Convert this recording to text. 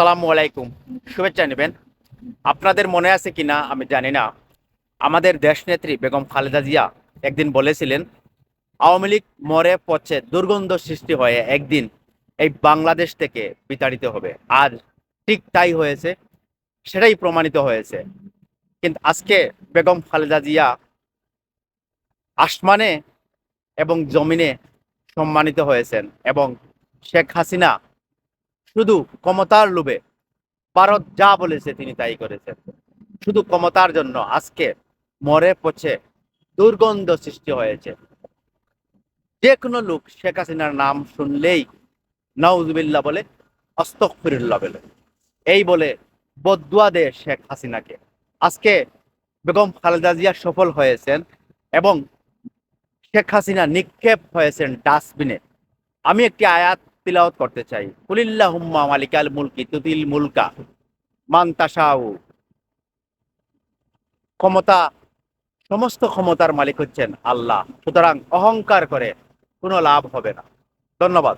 আসসালামু আলাইকুম। শুভেচ্ছা নেবেন। আপনাদের মনে আছে কিনা আমি জানি না। আমাদের দেশনেত্রী বেগম খালেদা জিয়া একদিন বলেছিলেন, আওয়ামী লীগ মরে পচে দুর্গন্ধ সৃষ্টি হয়ে একদিন এই বাংলাদেশ থেকে বিতাড়িত হবে। আজ ঠিক তাই হয়েছে, সেটাই প্রমাণিত হয়েছে। কিন্তু আজকে বেগম খালেদা জিয়া আসমানে এবং জমিনে সম্মানিত হয়েছেন এবং শেখ হাসিনা শুধু ক্ষমতার লোভে। ভারত যা বলেছে তিনি তাই করেছেন। শুধু ক্ষমতার জন্য আজকে মরে পচে দুর্গন্ধ সৃষ্টি হয়েছে। যে কোনো লোক শেখ হাসিনার নাম শুনলেই নাউজুবিল্লাহ বলে অস্তফিরুল্লাহ বলে। এই বলে বদুয়া দেয় শেখ হাসিনাকে। আজকে বেগম খালেদা জিয়া সফল হয়েছেন এবং শেখ হাসিনা নিক্ষেপ হয়েছেন ডাস্টবিনে। আমি একটি আয়াত তিলাওয়াত করতে চাই। কুলিল্লাহুম্মা মালিকাল মুলকি তুতিল মুলকা মান্তাসাউ ক্ষমতা, সমস্ত ক্ষমতার মালিক হচ্ছেন আল্লাহ। সুতরাং অহংকার করে কোনো লাভ হবে না। ধন্যবাদ।